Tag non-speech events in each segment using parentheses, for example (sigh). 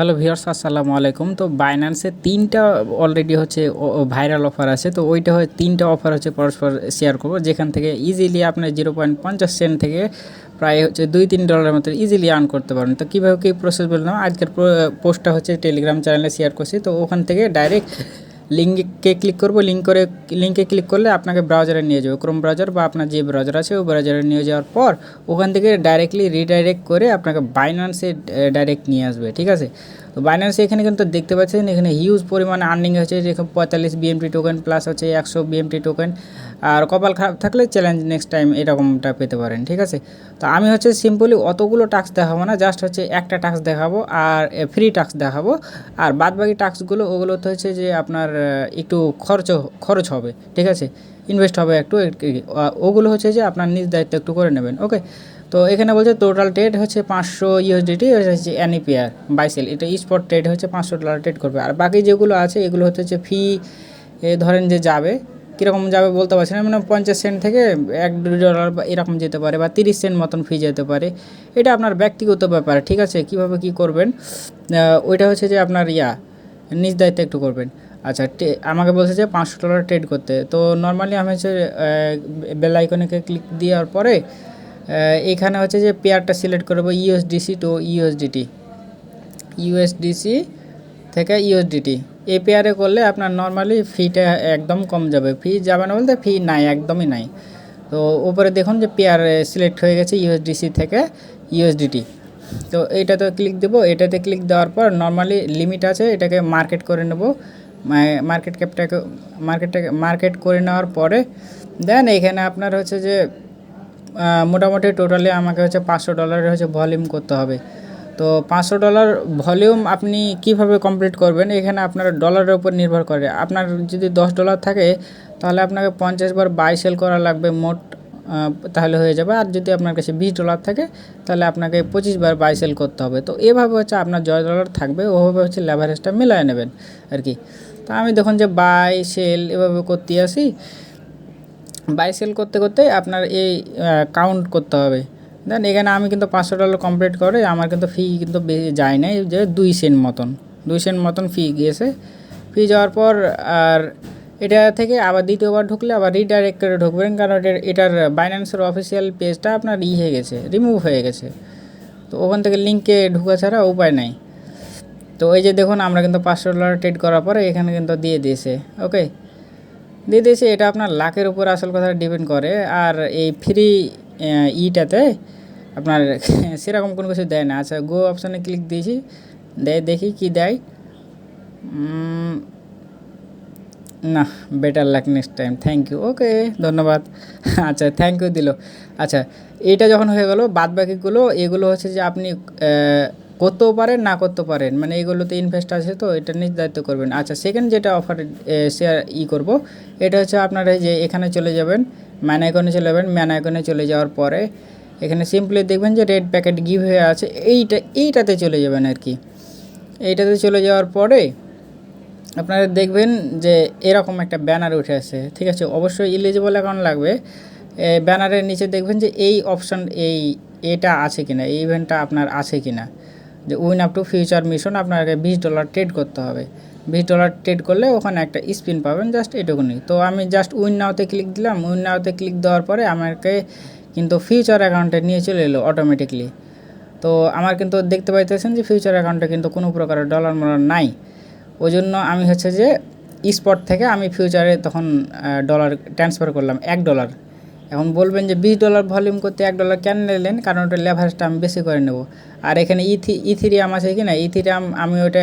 Hello viewers, আসসালামু আলাইকুম। তো বাইন্যান্সে তিনটা অলরেডি হচ্ছে ভাইরাল অফার আছে। তো ওইটা হয় তিনটা অফার হচ্ছে পরস্পর শেয়ার করব। যেখান থেকে ইজিলি আপনার জিরো পয়েন্ট পঞ্চাশ সেন্ট থেকে প্রায় হচ্ছে দুই তিন ডলারের মতো ইজিলি আর্ন করতে পারেন তো কীভাবে কী প্রসেস বললাম? আজকের পোস্টটা হচ্ছে টেলিগ্রাম চ্যানেলে শেয়ার করছি। তো ওখান থেকে ডাইরেক্ট লিঙ্কে ক্লিক করব লিঙ্ক করে লিঙ্কে ক্লিক করলে আপনাকে ব্রাউজারে নিয়ে যাবে। ক্রোম ব্রাউজার বা আপনার যে ব্রাউজার আছে, ওই ব্রাউজারে নিয়ে যাওয়ার পর ওখান থেকে ডাইরেক্টলি রিডাইরেক্ট করে আপনাকে বাইনান্সে ডাইরেক্ট নিয়ে আসবে, ঠিক আছে? তো বাইন্যান্সে এখানে কিন্তু দেখতে পাচ্ছেন, এখানে হিউজ পরিমাণে আর্নিং হচ্ছে যেখানে পঁয়তাল্লিশ বিএমটি টোকেন প্লাস হচ্ছে একশো বিএমটি টোকেন আর কপাল খারাপ থাকলে চ্যালেঞ্জ নেক্সট টাইম এরকমটা পেতে পারেন, ঠিক আছে? তো আমি হচ্ছে সিম্পলি অতগুলো টাস্ক দেখাবো না জাস্ট হচ্ছে একটা টাস্ক দেখাবো আর ফ্রি টাস্ক দেখাবো। আর বাদ বাকি টাস্কগুলো ওগুলোতে হচ্ছে যে আপনার একটু খরচ খরচ হবে, ঠিক আছে? ইনভেস্ট হবে একটু ওগুলো হচ্ছে যে আপনার নিজ দায়িত্ব একটু করে নেবেন ওকে তো এখানে বলছে টোটাল ট্রেড হচ্ছে পাঁচশো ইউএসডিটি হচ্ছে অ্যানিপিয়ার বাইসেল এটা স্পট ট্রেড হচ্ছে পাঁচশো ডলার ট্রেড করবে। আর বাকি যেগুলো আছে, এগুলো হচ্ছে ফি ধরেন যে যাবে, কীরকম যাবে বলতে পারছি না মানে পঞ্চাশ সেন্ট থেকে এক দু ডলার বা এরকম যেতে পারে, বা তিরিশ সেন্ট মতন ফি যেতে পারে। এটা আপনার ব্যক্তিগত ব্যাপার, ঠিক আছে? কীভাবে কী করবেন? ওইটা হচ্ছে যে আপনার ইয়া, নিজ দায়িত্বে একটু করবেন। আচ্ছা আমাকে বলছে যে পাঁচশো ডলার ট্রেড করতে। তো নর্মালি আমি হচ্ছে বেল আইকনেকে ক্লিক দেওয়ার পরে এখানে হচ্ছে যে পেয়ারটা সিলেক্ট করব ইউএসডিসি টু ইউএসডিটি ইউএসডিসি থেকে ইউএসডিটি এই পেয়ারে করলে আপনার নর্মালি ফিটা একদম কম যাবে। ফি যাবে না বলতে ফি নাই, একদমই নাই। তো উপরে দেখুন যে পেয়ার সিলেক্ট হয়ে গেছে ইউএসডিসি থেকে ইউএসডিটি তো এইটাতে ক্লিক দেবো, এটাতে ক্লিক দেওয়ার পর নর্মালি লিমিট আছে, এটাকে মার্কেট করে নেব। মার্কেট ক্যাপটাকে মার্কেটটাকে মার্কেট করে নেওয়ার পরে দেন এখানে আপনার হচ্ছে যে মোটামুটি টোটালি আমাকে হচ্ছে পাঁচশো ডলারের হচ্ছে ভলিউম করতে হবে। তো পাঁচশো ডলার ভলিউম আপনি কীভাবে কমপ্লিট করবেন? এখানে আপনার ডলারের উপর নির্ভর করে। আপনার যদি দশ ডলার থাকে, তাহলে আপনাকে পঞ্চাশ বার বাই সেল করা লাগবে মোট তাহলে হয়ে যাবে। আর যদি আপনার কাছে বিশ ডলার থাকে, তাহলে আপনাকে পঁচিশ বার বাই সেল করতে হবে। তো এভাবে হচ্ছে আপনার জয় ডলার থাকবে, ওভাবে হচ্ছে লেভারেজটা মিলায় নেবেন আর কি। তা আমি দেখুন যে বাই সেল এভাবে করতে আসি। বাই সেল করতে করতে আপনার এই কাউন্ট করতে হবে। দেন এখানে আমি কিন্তু পাঁচশো ডলার কমপ্লিট করে আমার কিন্তু ফি কিন্তু যায় নাই, যে দুই সেন্ট মতন। দুই সেন্ট মতন ফি গিয়েছে। ফি যাওয়ার পর আর এটা থেকে আবার দ্বিতীয়বার ঢুকলে আবার রিডাইরেক্ট করে ঢুকবেন, কারণ এটার বাইন্যান্সের অফিসিয়াল পেজটা আপনার ই হয়ে গেছে রিমুভ হয়ে গেছে। তো ওখান থেকে লিঙ্কে ঢুকা ছাড়া উপায় নাই। তো এই যে দেখুন, আমরা কিন্তু পাঁচশো ডলার ট্রেড করার পরে এখানে কিন্তু দিয়ে দিয়েছে। ওকে দিয়ে এটা আপনার লাখের উপর আসল কথা ডিপেন্ড করে। আর এই ফ্রি ইটাতে আপনার (laughs) সেরকম কোনো কিছু দেয় না। আচ্ছা গো অপশানে ক্লিক দিয়েছি, দেয়, দেখি কি দেয়। না better luck next time thank you okay ধন্যবাদ। (laughs) আচ্ছা থ্যাংক ইউ দিল। আচ্ছা এটা যখন হয়ে গেলো বাদ বাকিগুলো এগুলো হচ্ছে যে আপনি করতেও পারেন, না করতে পারেন। মানে এগুলোতে ইনভেস্ট আছে তো, এটা নিজ দায়িত্ব করবেন। আচ্ছা সেকেন্ড যেটা অফার শেয়ার ই করব, এটা হচ্ছে আপনারা যে এখানে চলে যাবেন ম্যান আইকনে চলে যাবেন। ম্যান আইকনে চলে যাওয়ার পরে এখানে সিম্পলি দেখবেন যে রেড প্যাকেট গিভ হয়ে আছে, এইটা, এইটাতে চলে যাবেন আর কি। এইটাতে চলে যাওয়ার পরে আপনারা দেখবেন যে এরকম একটা ব্যানার উঠে আসে ঠিক আছে? অবশ্যই ইলিজিবল অ্যাকাউন্ট লাগবে। ব্যানারের নিচে দেখবেন যে এই অপশান এই, এটা আছে কিনা, এই ইভেন্টটা আপনার আছে কিনা। যে win up to future mission আপনাকে বিশ ডলার ট্রেড করতে হবে। বিশ ডলার ট্রেড করলে ওখানে একটা স্পিন পাবেন জাস্ট এটুকুনি। তো আমি জাস্ট উইন নাওতে ক্লিক দিলাম, উইন নাওতে ক্লিক দেওয়ার পরে আমাকে কিন্তু ফিউচার অ্যাকাউন্টে নিয়ে চলে এলো অটোমেটিকলি তো আমার কিন্তু দেখতে পাইতেছেন যে ফিউচার অ্যাকাউন্টে কিন্তু কোনো প্রকারের ডলার মলার নাই। ওই জন্য আমি হচ্ছে যে স্পট থেকে আমি ফিউচারে তখন ডলার ট্রান্সফার করলাম এক ডলার এখন বলবেন যে বিশ ডলার ভলিউম করতে এক ডলার কেন নিলেন? কারণ ওটা লেভারেজটা আমি বেশি করে নেব। আর এখানে ইথি ইথিরিয়াম আছে কি না? ইথিরিয়াম আমি ওটা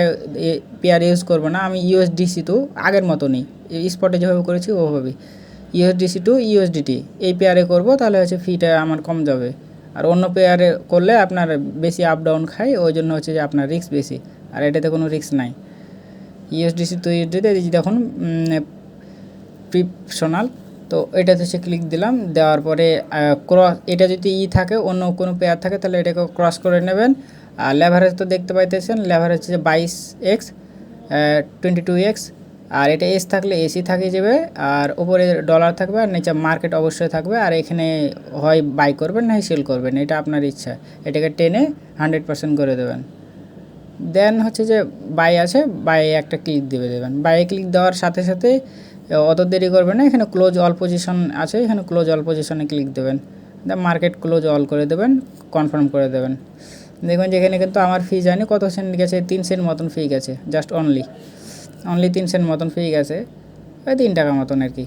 পেয়ার ইউজ করব না। আমি ইউএসডিসি তো আগের মতো নেই স্পটে যেভাবে করেছি, ওভাবেই। ইউএসডিসি টু ইউএসডিটি এই পেয়ারে করব, তাহলে হচ্ছে ফিটা আমার কম যাবে। আর অন্য পেয়ারে করলে আপনার বেশি আপ ডাউন খাই ওই জন্য হচ্ছে যে আপনার রিস্ক বেশি। আর এটাতে কোনো রিস্ক নাই। ইউএসডিসি তো ইউএসডিতে দেখুন প্রিপশনাল তো এটাতে হচ্ছে ক্লিক দিলাম, দেওয়ার পরে ক্রস এটা যদি ই থাকে, অন্য কোনো পেয়ার থাকে, তাহলে এটাকে ক্রস করে নেবেন। আর লেভারেজ তো দেখতে পাইতেছেন লেভারেজ হচ্ছে বাইশ এক্স টোয়েন্টি টু এক্স, আর এটা এস থাকলে এসি থাকে যাবে, আর উপরে ডলার থাকবে, আর নিচে মার্কেট অবশ্যই থাকবে, আর এখানে হয় বাই করবেন, না সেল করবেন, এটা আপনার ইচ্ছা। এটাকে টেনে হান্ড্রেড পার্সেন্ট করে দেবেন। দেন হচ্ছে যে বাই আছে বাই একটা ক্লিক দিবে দেবেন। বাইয়ে ক্লিক দেওয়ার সাথে সাথে অত দেরি করবে না। এখানে ক্লোজ অল পজিশন আছে, এখানে ক্লোজ অল পজিশনে ক্লিক দেবেন। মার্কেট ক্লোজ অল করে দেবেন কনফার্ম করে দেবেন। দেখবেন যে এখানে কিন্তু আমার ফি যায়নি, কত সেন্ট গেছে? তিন সেন্ট মতন ফি গেছে জাস্ট অনলি অনলি তিন সেন্ট মতন ফি গেছে, ওই তিন টাকা মতন আর কি।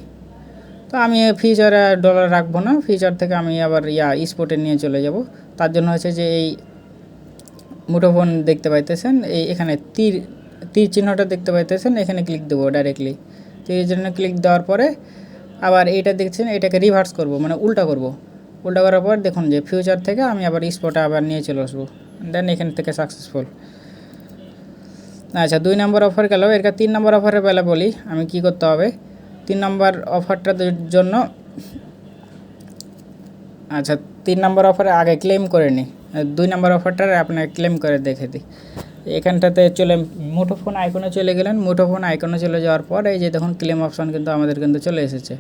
তো আমি ফিচার ডলার রাখব না ফিচার থেকে আমি আবার ইয়া স্পোর্টে নিয়ে চলে যাব। তার জন্য হচ্ছে যে এই মুঠোফোন দেখতে পাইতেছেন, এই এখানে তীর তীর চিহ্নটা দেখতে পাইতেছেন, এখানে ক্লিক দেবো ডাইরেক্টলি তীর জন্য ক্লিক দেওয়ার পরে আবার এইটা দেখছেন, এটাকে রিভার্স করব মানে উল্টা করব। উল্টা করার পর দেখুন যে ফিউচার থেকে আমি আবার স্পটে আবার নিয়ে চলে আসব। দেন এখান থেকে সাকসেসফুল আচ্ছা দুই নম্বর অফার গেল। এর তিন নম্বর অফারের বেলা বলি, আমি কি করতে হবে? তিন নম্বর অফারটার জন্য আচ্ছা তিন নম্বর অফারে আগে ক্লেম করে নিই দুই নম্বর অফারটা আপনাকে ক্লেম করে দেখে দিই। এখানটাতে চলে মুঠোফোন আইকনে চলে গেলেন। মুঠোফোন আইকনে চলে যাওয়ার পর এই যে দেখুন ক্লেম অপশান কিন্তু আমাদের কিন্তু চলে এসেছে।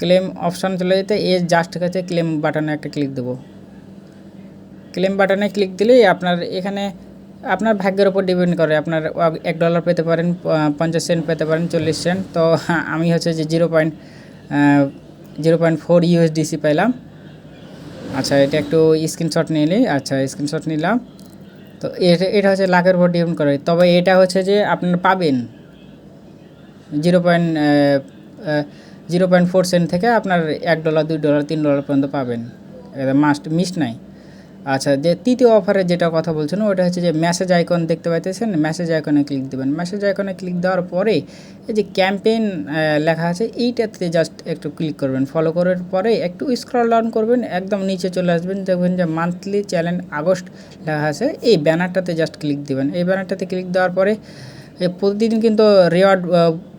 ক্লেম অপশান চলে যেতে, এ জাস্ট কাছে ক্লেম বাটনে একটা ক্লিক দেবো। ক্লেম বাটনে ক্লিক দিলেই আপনার এখানে, আপনার ভাগ্যের ওপর ডিপেন্ড করে। আপনার এক ডলার পেতে পারেন পঞ্চাশ সেন্ট পেতে পারেন, চল্লিশ সেন্ট তো আমি হচ্ছে যে zero point zero point four USDC পেলাম আচ্ছা এটা একটু স্ক্রিনশট নিয়ে নিই। আচ্ছা স্ক্রিনশট নিলাম। তো এটা এটা হচ্ছে লাখের উপর ডিপেন্ড করে। তবে এটা হচ্ছে যে আপনারা পাবেন zero point zero point four cent থেকে আপনার এক ডলার, দুই ডলার, তিন ডলার পর্যন্ত পাবেন। মাস্ট মিস নাই। আচ্ছা যে তৃতীয় অফারে যেটা কথা বলছেন ওটা হচ্ছে যে মেসেজ আইকন দেখতে পাইতেছেন মেসেজ আইকনে ক্লিক দেবেন। মেসেজ আইকনে ক্লিক দেওয়ার পরে এই যে ক্যাম্পেইন লেখা আছে, এইটাতে জাস্ট একটু ক্লিক করবেন। ফলো করার পরে একটু স্ক্রল ডাউন করবেন, একদম নিচে চলে আসবেন, দেখবেন যে মান্থলি চ্যালেঞ্জ আগস্ট লেখা আছে, এই ব্যানারটাতে জাস্ট ক্লিক দেবেন। এই ব্যানারটাতে ক্লিক দেওয়ার পরে প্রতিদিন কিন্তু রেওয়ার্ড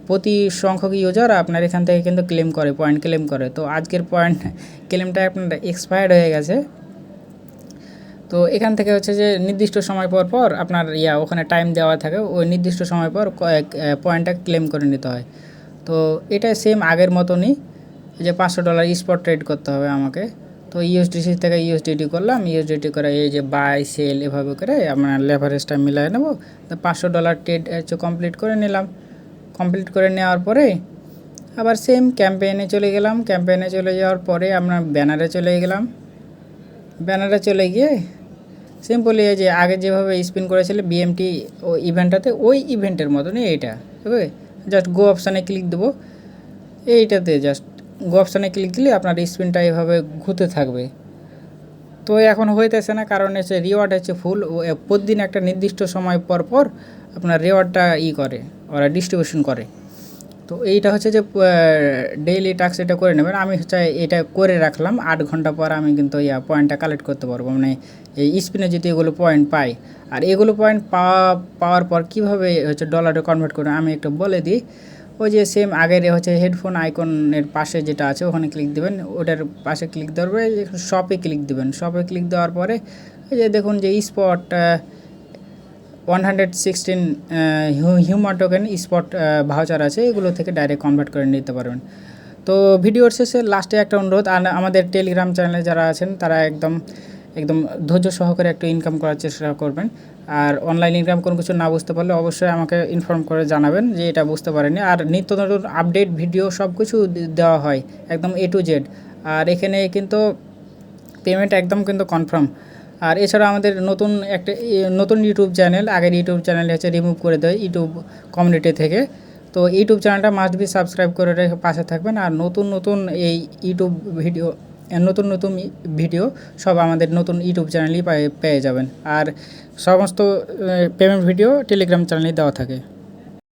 প্রতি সংখ্যক ইউজার আপনার এখান থেকে কিন্তু ক্লেম করে পয়েন্ট ক্লেম করে। তো আজকের পয়েন্ট ক্লেমটা আপনার এক্সপায়ার্ড হয়ে গেছে। তো এখান থেকে হচ্ছে যে নির্দিষ্ট সময় পর পর আপনার ইয়া ওখানে টাইম দেওয়া থাকে, ওই নির্দিষ্ট সময় পর পয়েন্টটা ক্লেম করে নিতে হয়। তো এটা সেম আগের মতনই যে পাঁচশো ডলার স্পট ট্রেড করতে হবে আমাকে। তো ইউএসডিসি থেকে ইউএসডিটি করলাম ইউএসডিটি করে এই যে বাই সেল এভাবে করে আপনার লেভারেজটা মিলাই নেব। তো পাঁচশো ডলার ট্রেড হচ্ছে কমপ্লিট করে নিলাম। কমপ্লিট করে নেওয়ার পরে আবার সেম ক্যাম্পেইনে চলে গেলাম। ক্যাম্পেইনে চলে যাওয়ার পরে আমরা ব্যানারে চলে গেলাম। ব্যানারে চলে গিয়ে সিম্পলি এই যে আগে যেভাবে স্পিন করেছিল বিএমটি ও ইভেন্টটাতে ওই ইভেন্টের মতনই এইটা আছে জাস্ট গো অপশানে ক্লিক দেবো। এইটাতে জাস্ট গো অপশানে ক্লিক দিলে আপনার স্পিনটা এভাবে ঘুরতে থাকবে। তো এখন হইতেছে না, কারণ হচ্ছে রিওয়ার্ড হচ্ছে ফুল ও প্রতিদিন একটা নির্দিষ্ট সময় পর পর আপনার রিওয়ার্ডটা ই করে, ওরা ডিস্ট্রিবিউশন করে। তো এইটা হচ্ছে যে ডেইলি টাস্ক এটা করে নেবেন। আমি হচ্ছে এটা করে রাখলাম। আট ঘণ্টা পর আমি কিন্তু ইয়া পয়েন্টটা কালেক্ট করতে পারব। মানে এই স্পিনে যদি এগুলো পয়েন্ট পাই। আর এগুলো পয়েন্ট পাওয়া, পাওয়ার পর কীভাবে হচ্ছে ডলারে কনভার্ট করে আমি একটু বলে দিই। ওই যে সেম আগের হচ্ছে হেডফোন আইকনের পাশে যেটা আছে, ওখানে ক্লিক দেবেন। ওটার পাশে ক্লিক পরে শপে ক্লিক দেবেন। শপে ক্লিক দেওয়ার পরে ওই যে দেখুন যে spot one hundred sixteen humour token spot voucher আছে, এগুলো থেকে ডাইরেক্ট কনভার্ট করে নিতে পারবেন। তো ভিডিওর শেষে লাস্টে একটা অনুরোধ, আর আমাদের টেলিগ্রাম চ্যানেলে যারা আছেন, তারা একদম একদম ধৈর্য সহকারে একটু ইনকাম করার চেষ্টা করবেন। আর অনলাইন ইনকাম কোনো কিছু না বুঝতে পারলে অবশ্যই আমাকে ইনফর্ম করে জানাবেন যে এটা বুঝতে পারেনি। আর নিত্য নতুন আপডেট ভিডিও সব কিছু দেওয়া হয়, একদম এ টু জেড আর এখানে কিন্তু পেমেন্ট একদম কিন্তু কনফার্ম আর এছাড়া আমাদের নতুন একটা নতুন ইউটিউব চ্যানেল আগের ইউটিউব চ্যানেল হচ্ছে রিমুভ করে দেয় ইউটিউব কমিউনিটি থেকে। তো ইউটিউব চ্যানেলটা মাস্ট বি সাবস্ক্রাইব করে রেখে পাশে থাকবেন। আর নতুন নতুন এই ইউটিউব ভিডিও নতুন নতুন ভিডিও সব আমাদের নতুন ইউটিউব চ্যানেলই পেয়ে যাবেন। আর সমস্ত পেমেন্ট ভিডিও টেলিগ্রাম চ্যানেলেই দেওয়া থাকে।